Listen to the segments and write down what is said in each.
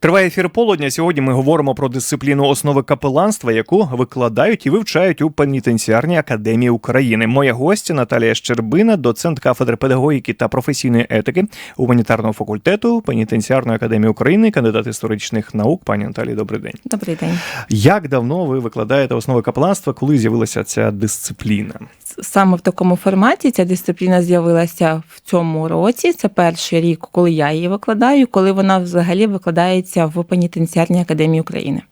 Триває ефір полудня. Сьогодні ми говоримо про дисципліну основи капеланства, яку викладають і вивчають у пенітенціарній академії України. Моя гостя Наталія Щербина, доцент кафедри педагогіки та професійної етики гуманітарного факультету пенітенціарної академії України, кандидат історичних наук. Пані Наталії, добрий день. Добрий день. Як давно ви викладаєте основи капеланства? Коли з'явилася ця дисципліна? Саме в такому форматі ця дисципліна з'явилася в цьому році. Це перший рік, коли я її викладаю, коли вона взагалі викладається в пенітенціарній академії України.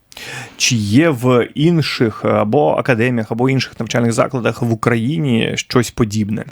Чи є в інших або академіях, або інших навчальних закладах в Україні щось подібне?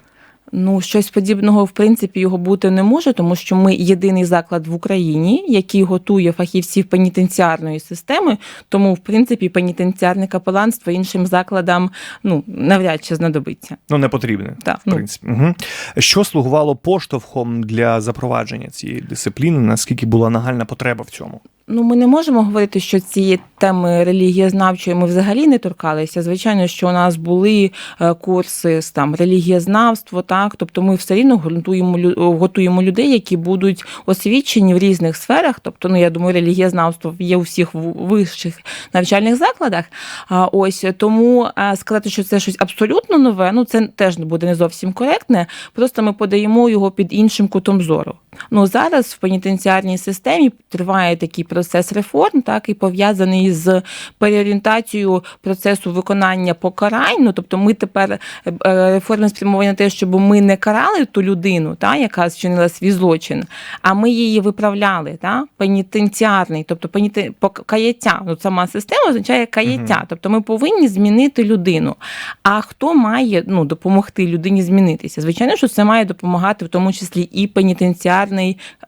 Ну, щось подібного, в принципі, його бути не може, тому що ми єдиний заклад в Україні, який готує фахівців пенітенціарної системи. Тому, в принципі, пенітенціарне капеланство іншим закладам ну навряд чи знадобиться. Ну, не потрібне. Так, в ну. принципі. Угу. Що слугувало поштовхом для запровадження цієї дисципліни? Наскільки була нагальна потреба в цьому? Ну, ми не можемо говорити, що цієї теми релігієзнавчої ми взагалі не торкалися. Звичайно, що у нас були е, курси з там релігієзнавство, так тобто ми все рівно готуємо готуємо людей, які будуть освічені в різних сферах. Тобто, ну я думаю, релігієзнавство є у всіх вищих навчальних закладах. А ось тому е, сказати, що це щось абсолютно нове, ну це теж не буде не зовсім коректне. Просто ми подаємо його під іншим кутом зору. Ну зараз в пенітенціарній системі триває такий процес реформ, так і пов'язаний з переорієнтацією процесу виконання покарань. Ну тобто, ми тепер е, реформи спрямовані на те, щоб ми не карали ту людину, та яка вчинила свій злочин, а ми її виправляли. Та пенітенціарний, тобто пеніте... каяття. Ну сама система означає каяття. Мгм. Тобто ми повинні змінити людину. А хто має ну, допомогти людині змінитися? Звичайно, що це має допомагати в тому числі і пенітенціарний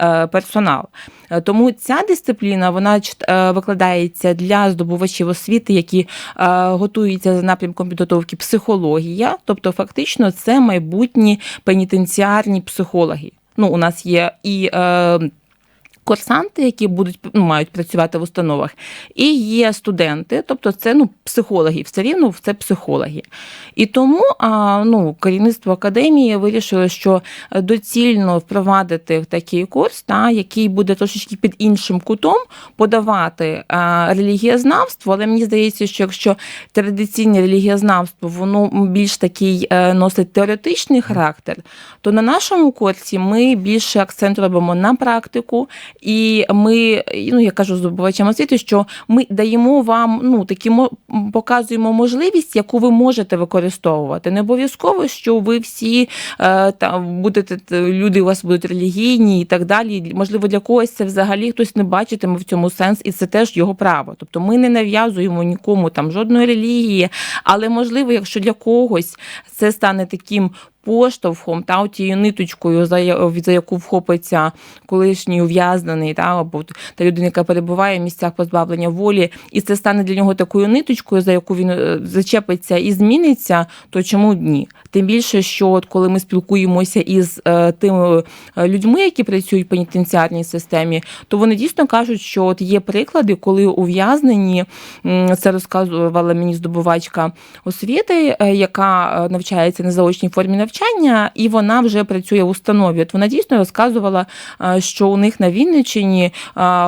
е, персонал. Е, Тому ця дисципліна вона е, викладається для здобувачів освіти, які готуються за напрямком підготовки психологія, тобто фактично це майбутні пенітенціарні психологи. Ну, у нас є і. Курсанти, які будуть ну, мають працювати в установах, і є студенти, тобто це ну психологи, все рівно це психологи. І тому а, ну, керівництво академії вирішило, що доцільно впровадити такий курс, та, який буде трошечки під іншим кутом подавати а, релігієзнавство. Але мені здається, що якщо традиційне релігієзнавство воно більш такий е, носить теоретичний характер, то на нашому курсі ми більше акцент робимо на практику, і ми, ну я кажу здобувачам освіти, що ми даємо вам ну такі показуємо можливість, яку ви можете використовувати. Не обов'язково, що ви всі е, там будете люди у вас будуть релігійні і так далі. Можливо, для когось це взагалі хтось не бачитиме в цьому сенс, і це теж його право. Тобто ми не нав'язуємо нікому там жодної релігії, але можливо, якщо для когось це стане таким. Поштовхом та тією ниточкою, за, за яку вхопиться колишній ув'язнений, та або та людина, яка перебуває в місцях позбавлення волі, і це стане для нього такою ниточкою, за яку він е, зачепиться і зміниться, то чому ні? Тим більше, що от коли ми спілкуємося із е, тими е, людьми, які працюють в пенітенціарній системі, то вони дійсно кажуть, що от є приклади, коли ув'язнені це розказувала мені здобувачка освіти, е, яка навчається на заочній формі навчання, і вона вже працює в установі. От вона дійсно розказувала, що у них на Вінниччині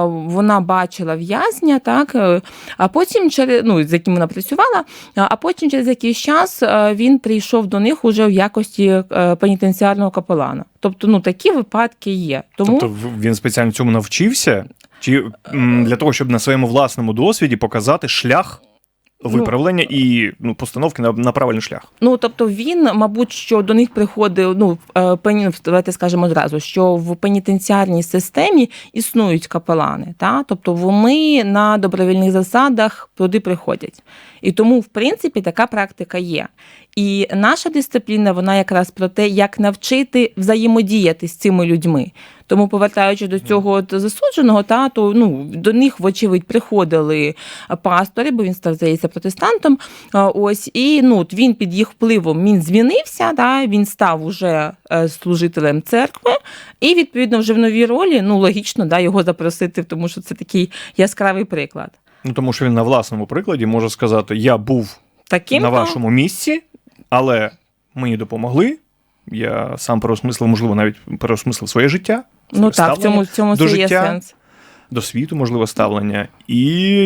вона бачила в'язня, так а потім через ну з яким вона працювала, а потім через якийсь час він прийшов до них уже в якості е, пенітенціарного капелана. Тобто, ну такі випадки є. Тому Тобто він спеціально цьому навчився? Чи для того, щоб на своєму власному досвіді показати шлях виправлення і ну, постановки на, на правильний шлях? Ну тобто він, мабуть, що до них приходив. Ну е, пені- давайте скажемо одразу, що в пенітенціарній системі існують капелани, та тобто вони на добровільних засадах туди приходять. І тому, в принципі, така практика є. І наша дисципліна, вона якраз про те, як навчити взаємодіяти з цими людьми. Тому, повертаючись до цього от засудженого, та то ну до них, вочевидь, приходили пастори, бо він став здається протестантом. Ось і ну от він під їх впливом він змінився. Та він став уже е, служителем церкви, і відповідно вже в новій ролі. Ну логічно, да його запросити, тому що це такий яскравий приклад. Ну тому що він на власному прикладі може сказати: я був Таким на вашому місці, але мені допомогли. Я сам переосмислив, можливо, навіть переосмислив своє життя. Ну так, в цьому в цьому до це є сенс. до світу, можливо, ставлення. І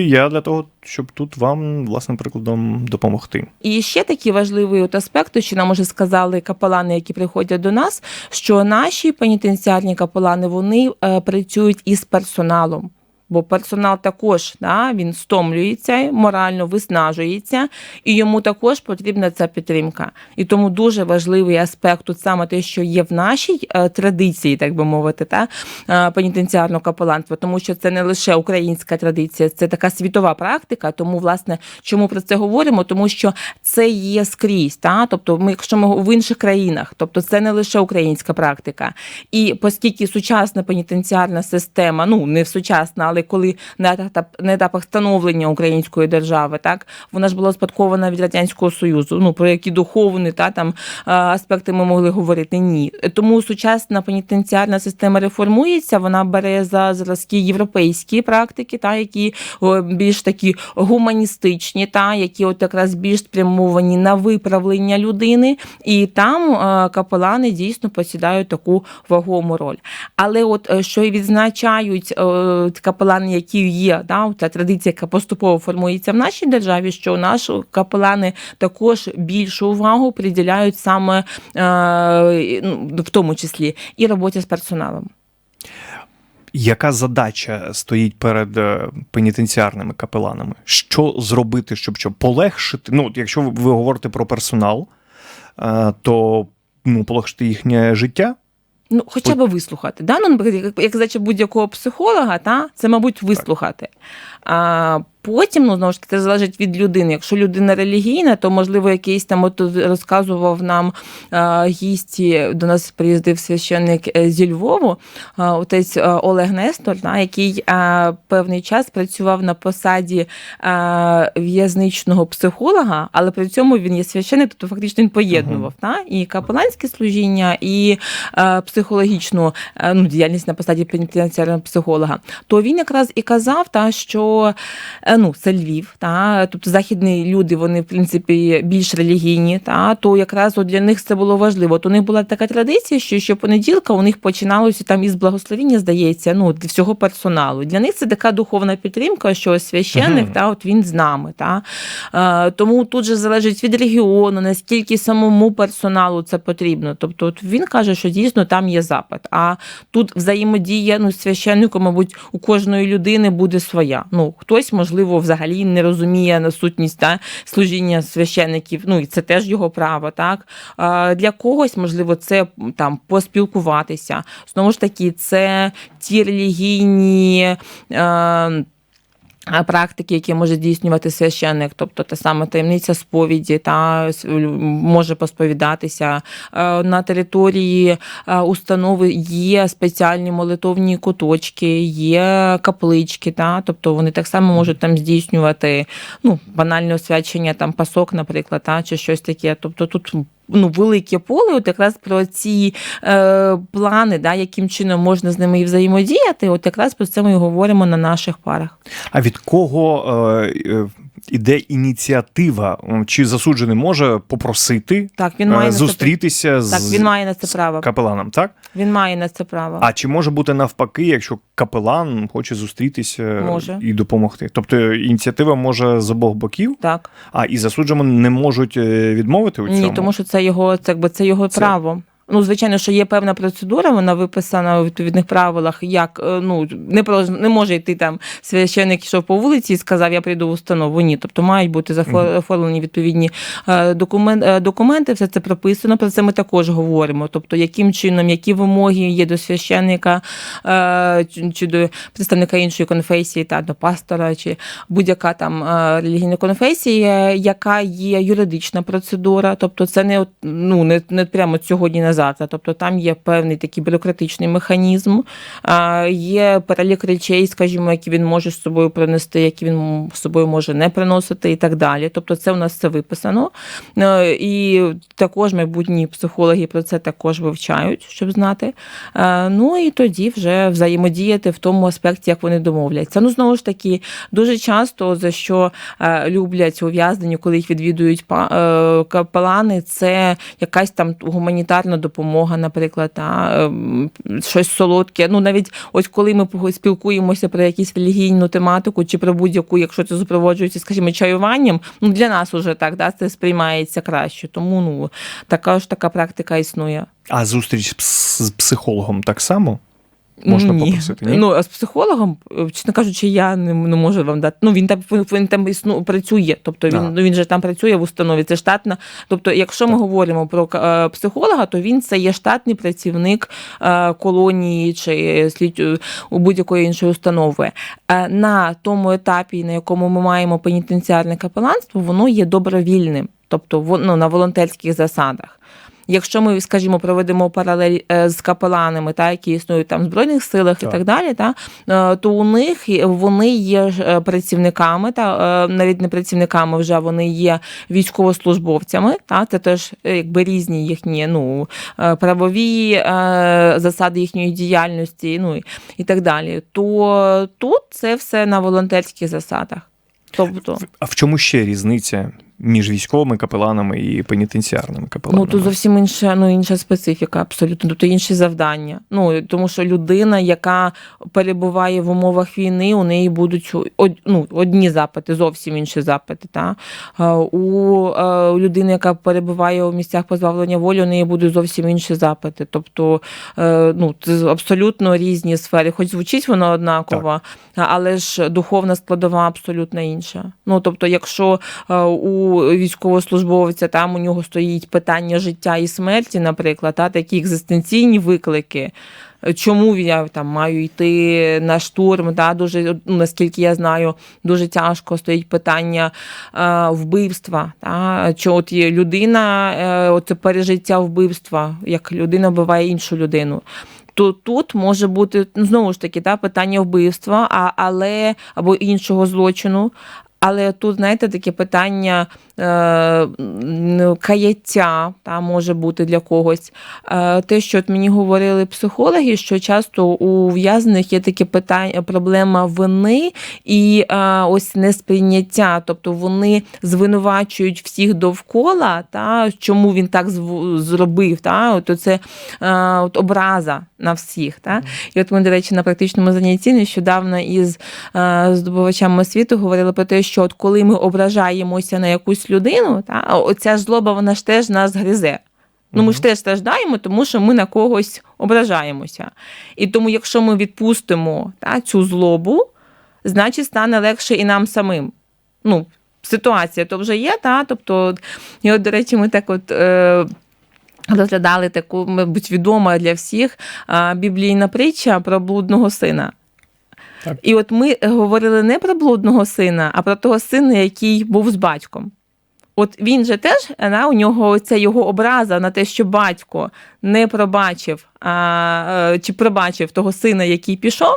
я для того, щоб тут вам власним прикладом допомогти. І ще такий важливий от аспект, що нам уже сказали капелани, які приходять до нас, що наші пенітенціарні капелани вони е, працюють із персоналом. Бо персонал також да, він стомлюється, морально виснажується, і йому також потрібна ця підтримка. І тому дуже важливий аспект тут саме те, що є в нашій е, традиції, так би мовити, та е, пенітенціарного капеланства, тому що це не лише українська традиція, це така світова практика. Тому, власне, чому про це говоримо? Тому що це є скрізь. Та? Тобто, ми, якщо ми в інших країнах, тобто це не лише українська практика. І оскільки сучасна пенітенціарна система, ну не сучасна, але коли на етап, на етапах становлення української держави, так вона ж була спадкована від радянського союзу. Ну про які духовні та там аспекти ми могли говорити ні. Тому сучасна пенітенціарна система реформується. Вона бере за зразки європейські практики, та які більш такі гуманістичні, та які от якраз більш спрямовані на виправлення людини, і там капелани дійсно посідають таку вагому роль. Але от е, що і відзначають е, капелани, які є, да, та традиція, яка поступово формується в нашій державі, що наші капелани також більшу увагу приділяють саме е, ну, в тому числі і роботі з персоналом. Яка задача стоїть перед е, пенітенціарними капеланами? Що зробити, щоб що полегшити? Ну, якщо ви ви говорите про персонал, е, то ну, полегшити їхнє життя. Ну, хоча б вислухати. Да? Ну, як задача будь-якого психолога, та? це, мабуть, вислухати. А потім, ну, знову ж таки, це залежить від людини. Якщо людина релігійна, то, можливо, якийсь там от розказував нам а, гісті, до нас приїздив священник е, зі Львову, а, отець Олег Нестор, який певний час працював на посаді в'язничного психолога, але при цьому він є священник, тобто фактично він поєднував та? і капеланське служіння, і психологічну ну, діяльність на посаді пенітенціарного психолога. То він якраз і казав, та, що е, ну, це Львів, та, тобто західні люди, вони, в принципі, більш релігійні, та, то якраз от для них це було важливо. То у них була така традиція, що щопонеділка у них починалося там із благословіння, здається, ну, для всього персоналу. Для них це така духовна підтримка, що священник, Мгм. та, от він з нами. Та. Е, тому тут же залежить від регіону, наскільки самому персоналу це потрібно. Тобто, от він каже, що дійсно там є запит. А тут взаємодія ну, з священником, мабуть, у кожної людини буде своя. Ну, хтось, можливо, взагалі не розуміє насутність та, служіння священників. Ну, і це теж його право. Так? Для когось, можливо, це там поспілкуватися. Знову ж таки, це ті релігійні. Е, Практики, які може здійснювати священник, тобто та сама таємниця сповіді, та може посповідатися Е, на території е, установи є спеціальні молитовні куточки, є каплички, та тобто вони так само можуть там здійснювати ну банальне освячення там пасок, наприклад, та чи щось таке. Тобто тут. Ну, велике поле, от якраз про ці е, плани, да, яким чином можна з ними і взаємодіяти, от якраз про це ми і говоримо на наших парах. А від кого е, е, іде ініціатива? Чи засуджений може попросити Так, він е, має на це зустрітися так, з він має на це право. капеланом, так? Він має на це право. А чи може бути навпаки, якщо капелан хоче зустрітися Може. і допомогти? Тобто ініціатива може з обох боків, Так. а і засудженому не можуть е, відмовити у цьому? Ні, тому що це його, це, якби, це його Це- право. Ну, звичайно, що є певна процедура, вона виписана у відповідних правилах, як е, ну не про не може йти там священник йшов по вулиці і сказав, я прийду в установу. Ні, тобто мають бути зафо- оформлені відповідні е, е, документи. Все це прописано. Про це ми також говоримо. Тобто, яким чином, які вимоги є до священника чи, до представника іншої конфесії, та до пастора, чи будь-яка там релігійна конфесія, яка є юридична процедура, тобто це не ну не, не прямо сьогодні на завтра. Тобто там є певний такий бюрократичний механізм, є перелік речей, скажімо, які він може з собою принести, які він з собою може не приносити, і так далі. Тобто, це у нас це виписано. Е, І також майбутні психологи про це також вивчають, щоб знати. Е, Ну і тоді вже взаємодіяти в тому аспекті, як вони домовляться. Ну знову ж таки, дуже часто за що е, люблять ув'язнені, коли їх відвідують капелани, це якась там гуманітарна допомога. Допомога, наприклад, та, ем, щось солодке. Ну, навіть ось коли ми спілкуємося про якусь релігійну тематику чи про будь-яку, якщо це супроводжується, скажімо, чаюванням, ну для нас уже так да, це сприймається краще. Тому ну така ж така практика існує. А зустріч з психологом так само? Можна ні. попросити, ні? Ну, а з психологом, е, чесно кажучи, я не, не можу вам дати. Ну, він там він там існу, працює. Тобто він, А. ну, він же там працює в установі, це штатна. Тобто, якщо ми говоримо про е, психолога, то він це є штатний працівник е, колонії чи слід у будь-якої іншої установи. На тому етапі, на якому ми маємо пенітенціарне капеланство, воно є добровільним, тобто воно ну, на волонтерських засадах. Якщо ми, скажімо, проведемо паралель е, з капеланами, та які існують там в збройних силах Так. і так далі, та е, то у них вони є е, працівниками, та навіть не працівниками, вже вони є військовослужбовцями. Та це теж якби різні їхні ну правові засади їхньої діяльності, ну і так далі. То тут це все на волонтерських засадах. Тобто, А в чому ще різниця між військовими капеланами і пенітенціарними капеланами? Ну, тут зовсім інша, ну, інша специфіка, абсолютно. Тобто інші завдання. Ну, тому що людина, яка перебуває в умовах війни, у неї будуть ну, одні запити, зовсім інші запити. Та? Е, У людини, яка перебуває у місцях позбавлення волі, у неї будуть зовсім інші запити. Тобто, е, ну, це абсолютно різні сфери. Хоч звучить воно однаково, але ж духовна складова абсолютно інша. Ну, тобто, якщо е, військовослужбовця там у нього стоїть питання життя і смерті, наприклад, та, такі екзистенційні виклики. Чому я там маю йти на штурм? Да, дуже ну, наскільки я знаю, дуже тяжко стоїть питання е, вбивства. Та, що от є людина, е, от це пережиття вбивства, як людина вбиває іншу людину. То тут може бути ну, знову ж таки та, питання вбивства, а, але або іншого злочину. Але тут, знаєте, таке питання е, каяття та, може бути для когось. Е, те, що от мені говорили психологи, що часто у ув'язнених є таке питання, проблема вини і е, ось несприйняття. Тобто вони звинувачують всіх довкола, та, чому він так зробив. Та, от це е, от образа на всіх. Та. І от ми, до речі, на практичному занятті нещодавно із е, здобувачами освіти говорили про те, що от коли ми ображаємося на якусь людину, та, оця злоба вона ж теж нас гризе. Ну, ми ж теж страждаємо, тому що ми на когось ображаємося. І тому, якщо ми відпустимо та, цю злобу, значить стане легше і нам самим. Ну, ситуація то вже є, та, тобто, і от, до речі, ми так от. Е, Розглядали таку, мабуть, відома для всіх біблійна притча про блудного сина. Так. І от ми говорили не про блудного сина, а про того сина, який був з батьком. От він же теж да, у нього ця його образа на те, що батько не пробачив а, е, чи пробачив того сина, який пішов.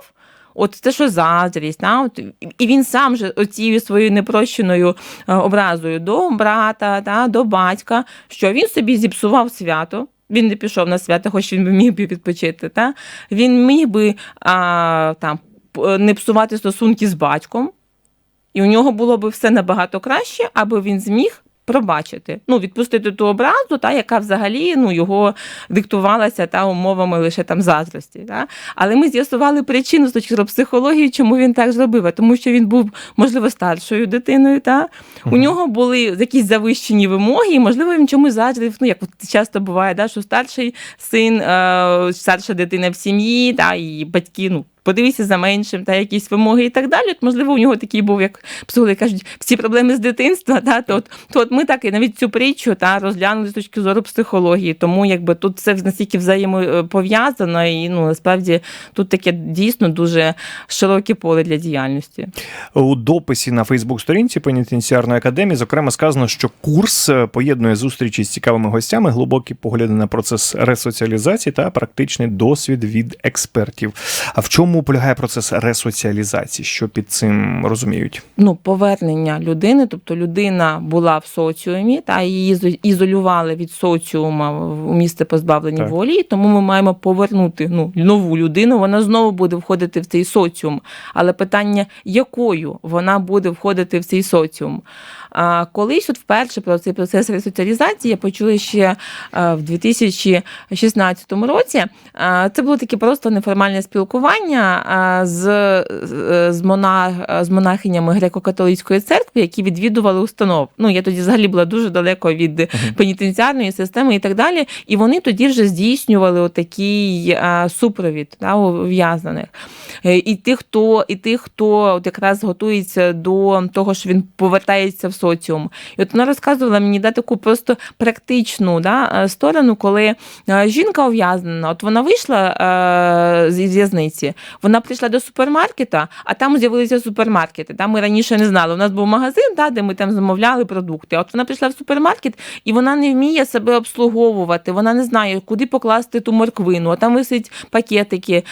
От це що заздрість, да? От, і він сам же оцією своєю непрощеною е, образою до брата, да, до батька, що він собі зіпсував свято. Він не пішов на свято, хоч він би міг би відпочити. Та? Він міг би а, там, не псувати стосунки з батьком, і у нього було б все набагато краще, аби він зміг пробачити. Ну, відпустити ту образу, та, яка взагалі ну, його диктувалася та, умовами лише там заздрості. Та. Але ми з'ясували причину з точки зору психології, чому він так зробив. Тому що він був, можливо, старшою дитиною. Та. У нього були якісь завищені вимоги, і, можливо, він чомусь заздрив. Ну, як часто буває, да, що старший син, е, старша дитина в сім'ї, та, і батьки, ну, подивися за меншим, та якісь вимоги і так далі. От, можливо, у нього такий був, як психологи кажуть, всі проблеми з дитинства. Та, то, от, то от ми так і навіть цю притчу та, розглянули з точки зору психології. Тому якби тут це настільки взаємопов'язано, і ну, насправді тут таке дійсно дуже широке поле для діяльності. У дописі на Фейсбук-сторінці пенітенціарної академії, зокрема, сказано, що курс е, поєднує зустрічі з цікавими гостями, глибокі погляди на процес ресоціалізації та практичний досвід від експертів. А в чому чому полягає процес ресоціалізації? Що під цим розуміють? ну, повернення людини, тобто людина була в соціумі, та її ізо- ізолювали від соціума у місце позбавлення Так. волі, тому ми маємо повернути ну, нову людину. Вона знову буде входити в цей соціум. Але питання, якою вона буде входити в цей соціум? А колись, от вперше про цей процес ресоціалізації я почула ще е, в 2016 році. Це було таке просто неформальне спілкування е, з, з, з, монах, з монахинями греко-католицької церкви, які відвідували установ. Ну я тоді взагалі була дуже далеко від пенітенціарної системи і так далі. І вони тоді вже здійснювали отакий е, супровід да, ув'язнених. Е, І тих, хто, і тих, хто от якраз готується до того, що він повертається в соціум. І от вона розказувала мені да, таку просто практичну да, е, сторону, коли е, жінка ув'язнена, от вона вийшла е, з в'язниці, вона прийшла до супермаркета, а там з'явилися супермаркети. Да, ми раніше не знали. У нас був магазин, да, де ми там замовляли продукти. От вона прийшла в супермаркет, і вона не вміє себе обслуговувати. Вона не знає, куди покласти ту морквину. А там висять пакетики, е,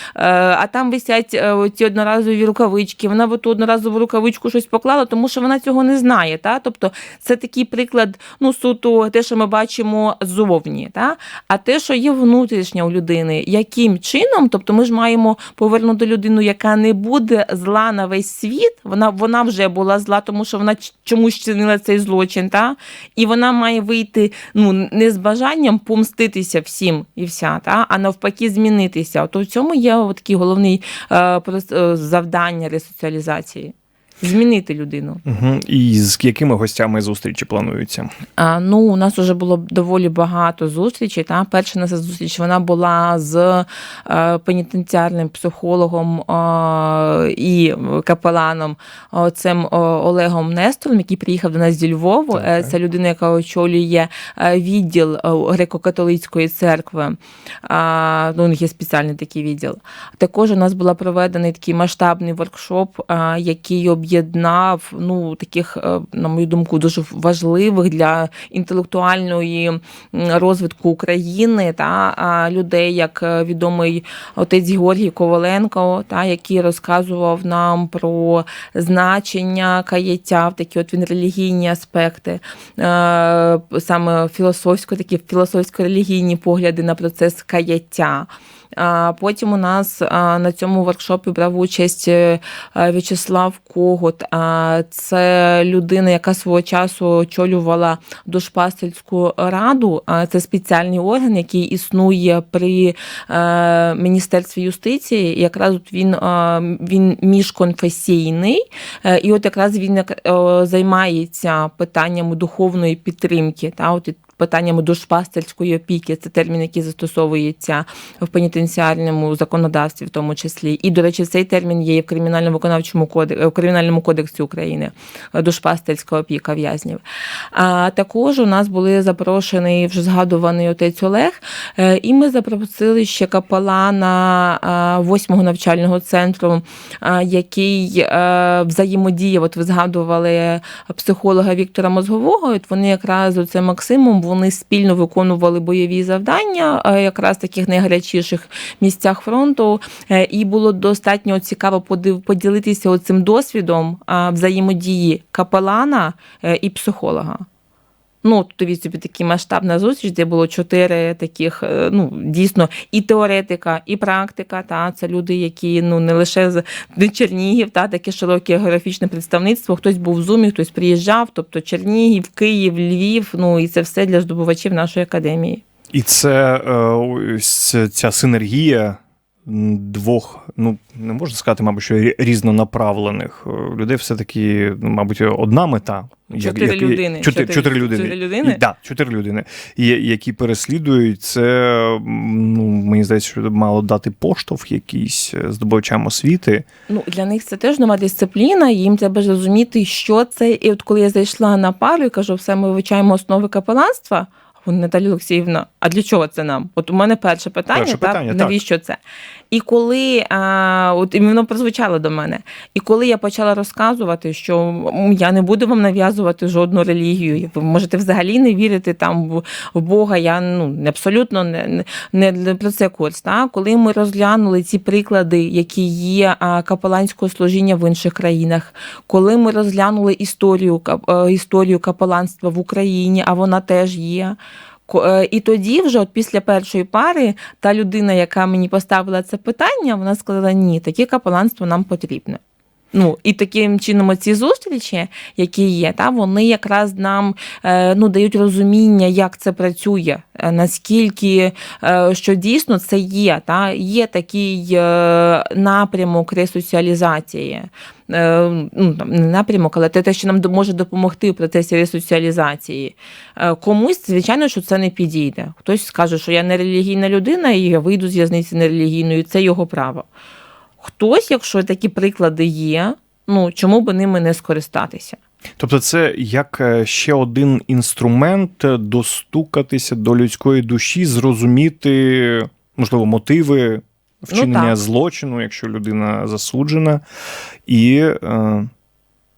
а там висять е, ці одноразові рукавички. Вона в ту одноразову рукавичку щось поклала, тому що вона цього не знає. Та? Тобто це такий приклад, ну суто те, що ми бачимо ззовні. Та? А те, що є внутрішнє у людини, яким чином, тобто ми ж маємо повернути людину, яка не буде зла на весь світ. Вона, вона вже була зла, тому що вона чомусь чинила цей злочин. Та? І вона має вийти ну, не з бажанням помститися всім і вся, та? а навпаки, змінитися. От у цьому є такий головний е, е, завдання ресоціалізації. Змінити людину. Угу. І з якими гостями зустрічі плануються? А, ну, у нас вже було доволі багато зустрічей. Та? Перша наша зустріч вона була з е, пенітенціарним психологом е, і капеланом е, цим е, Олегом Нестором, який приїхав до нас зі Львову. Так, Е. Це людина, яка очолює е, відділ е, греко-католицької церкви. А, ну, у них є спеціальний такий відділ. Також у нас була проведений такий масштабний воркшоп, а, який об'єднав ну таких, е, на мою думку, дуже важливих для інтелектуальної розвитку України та людей, як е, відомий отець Георгій Коваленко, та який розказував нам про значення каяття, в такі от він релігійні аспекти, е, саме філософсько, такі філософсько-релігійні погляди на процес каяття. Потім у нас на цьому воркшопі брав участь е, е, В'ячеслав Когут. Це людина, яка свого часу очолювала Душпастельську раду. Це спеціальний орган, який існує при е, Міністерстві юстиції. Якраз от він, він міжконфесійний, і от якраз він займається питаннями духовної підтримки. Та, от питаннями душпастельської опіки, це термін, який застосовується в пенітенціарному законодавстві, в тому числі. І, до речі, цей термін є і в кримінальному виконавчому кодексі, в кримінальному кодексі України е, душпастельська опіка в'язнів. А також у нас були запрошений вже згадуваний отець Олег, е, і ми запросили ще капелана е, восьмого навчального центру, який взаємодіє. От ви згадували психолога Віктора Мозгового. От вони якраз оце Максимом вони спільно виконували бойові завдання, е, якраз таких найгарячіших місцях фронту. Е, І було достатньо цікаво поділитися оцим досвідом взаємодії капелана е, і психолога. Ну, уявіть собі такі масштабна зустріч, де було чотири таких, е, ну дійсно, і теоретика, і практика. Та це люди, які ну не лише з Чернігів, та таке широке географічне представництво. Хтось був в зумі, хтось приїжджав, тобто Чернігів, Київ, Львів. Ну і це все для здобувачів нашої академії. І це е, ось ця синергія двох, ну не можна сказати, мабуть, що рі- різнонаправлених е, людей, все-таки, ну, мабуть, одна мета. Чотири як- людини. Чотири, Чотири- чотири людини. чотири людини? І, да, чотири людини, і- які переслідують це, ну, мені здається, що мало дати поштовх якийсь е, здобувачам освіти. Ну, для них це теж нова дисципліна, їм треба зрозуміти, що це. І от коли я зайшла на пару і кажу, все, ми вивчаємо основи капеланства. Наталі Олексіївна, а для чого це нам? От у мене перше питання, Перше так, питання, так. навіщо це? І коли а, от і воно прозвучало до мене, і коли я почала розказувати, що я не буду вам нав'язувати жодну релігію, ви можете взагалі не вірити там в, Бога, я ну абсолютно не, не, про це курс. Так? Коли ми розглянули ці приклади, які є а, капеланського служіння в інших країнах, коли ми розглянули історію е, історію капеланства в Україні, а вона теж є. Е, І тоді, вже от після першої пари, та людина, яка мені поставила це питання, вона сказала: ні, таке капеланство нам потрібне. Ну і таким чином ці зустрічі, які є, та вони якраз нам е, ну дають розуміння, як це працює, е, наскільки е, що дійсно це є. Та є такий напрямок ресоціалізації. Ну, там, не напрямок, але те, що нам може допомогти в процесі ресоціалізації. Комусь, звичайно, що це не підійде. Хтось скаже, що я не релігійна людина, і я вийду з в'язниці нерелігійною, це його право. Хтось, якщо такі приклади є, ну чому би ними не скористатися? Тобто, це як е, ще один інструмент достукатися до людської душі, зрозуміти, можливо, мотиви вчинення ну, злочину, якщо людина засуджена, і е,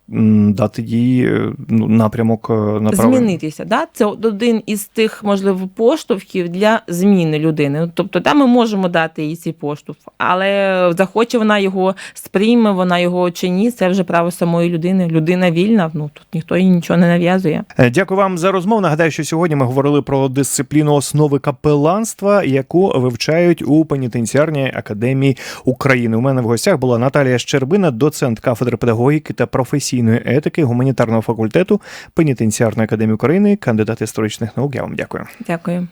дати їй е, ну, напрямок е, направлення. Змінитися. Да? Це один із тих, можливо, поштовхів для зміни людини. Ну, Тобто, да, ми можемо дати їй цей поштовх, але захоче вона його сприйме, вона його чи ні, це вже право самої людини. Людина вільна, ну тут ніхто їй нічого не нав'язує. Е, Дякую вам за розмову. Нагадаю, що сьогодні ми говорили про дисципліну основи капеланства, яку вивчають у пенітенціарній академії України. У мене в гостях була Наталія Щербина, доцент кафедри педагогіки та професійної етики гуманітарного факультету пенітенціарної академії України, кандидат історичних наук. Я вам дякую. Дякую.